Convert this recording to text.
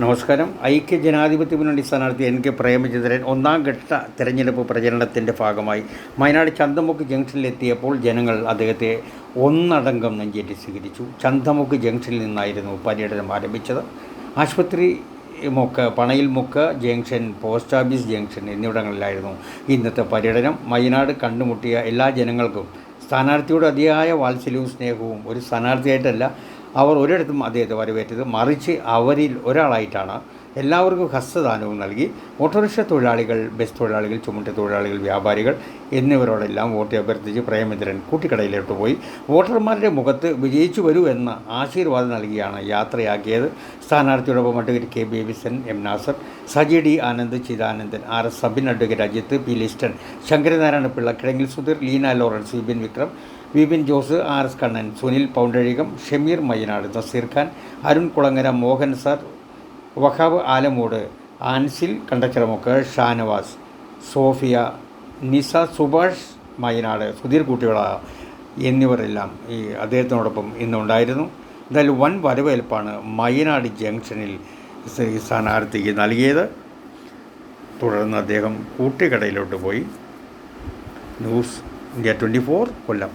നമസ്കാരം. ഐക്യ ജനാധിപത്യ മുന്നണി സ്ഥാനാർത്ഥി എൻ കെ പ്രേമചന്ദ്രൻ ഒന്നാം ഘട്ട തെരഞ്ഞെടുപ്പ് പ്രചരണത്തിന്റെ ഭാഗമായി വയനാട് ചന്തമുക്ക് ജംഗ്ഷനിലെത്തിയപ്പോൾ ജനങ്ങൾ അദ്ദേഹത്തെ ഒന്നടങ്കം നെഞ്ചേറ്റി സ്വീകരിച്ചു. ചന്തമുക്ക് ജംഗ്ഷനിൽ നിന്നായിരുന്നു പര്യടനം ആരംഭിച്ചത്. ആശുപത്രി മുക്ക് പണയിൽ മുക്ക് ജംഗ്ഷൻ പോസ്റ്റ് ഓഫീസ് ജംഗ്ഷൻ എന്നിവിടങ്ങളിലായിരുന്നു ഇന്നത്തെ പര്യടനം. വയനാട് കണ്ടുമുട്ടിയ എല്ലാ ജനങ്ങൾക്കും സ്ഥാനാർത്ഥിയോട് അതിയായ വാത്സല്യവും സ്നേഹവും ഒരു സ്ഥാനാർത്ഥിയായിട്ടല്ല അവർ ഒരിടത്തും അദ്ദേഹത്തെ വരവേറ്റത് മറിച്ച് അവരിൽ ഒരാളായിട്ടാണ് എല്ലാവർക്കും ഹസ്തദാനവും നൽകി ഓട്ടോറിക്ഷ തൊഴിലാളികൾ ബസ് തൊഴിലാളികൾ ചുമട്ട് തൊഴിലാളികൾ വ്യാപാരികൾ എന്നിവരോടെല്ലാം വോട്ട് അഭ്യർത്ഥിച്ച് പ്രേമചന്ദ്രൻ കൂട്ടിക്കടയിലോട്ട് പോയി. വോട്ടർമാരുടെ മുഖത്ത് വിജയിച്ചു വരൂ എന്ന ആശീർവാദം നൽകിയാണ് യാത്രയാക്കിയത്. സ്ഥാനാർത്ഥിയോടൊപ്പം advocate K B Visan M Nasar Saji D Anand Chidanandan R S Sabin advocate Ajith P Liston Shankaranarayana Pillai കിഴങ്ങിൽ Sudheer Leena Lawrence Vipin Vikram Vipin Jose R S Kannan Sunil Poundazhikam Shameer Mayyanad Naseer Khan Arun Kulangara Mohan sir Wahab Alamoodu Ansil Kandachiramukku Shanavas Sophia Nisa Subhash Mynad Sudheer കുട്ടികള എന്നിവരെല്ലാം ഈ അദ്ദേഹത്തിനോടൊപ്പം ഇന്നുണ്ടായിരുന്നു. എന്തായാലും വൻ വരവേൽപ്പാണ് മൈനാട് ജംഗ്ഷനിൽ ഈ സ്ഥാനാർത്ഥിക്ക് നൽകിയത്. തുടർന്ന് അദ്ദേഹം കൂട്ടിക്കടയിലോട്ട് പോയി. News India twenty four Kollam.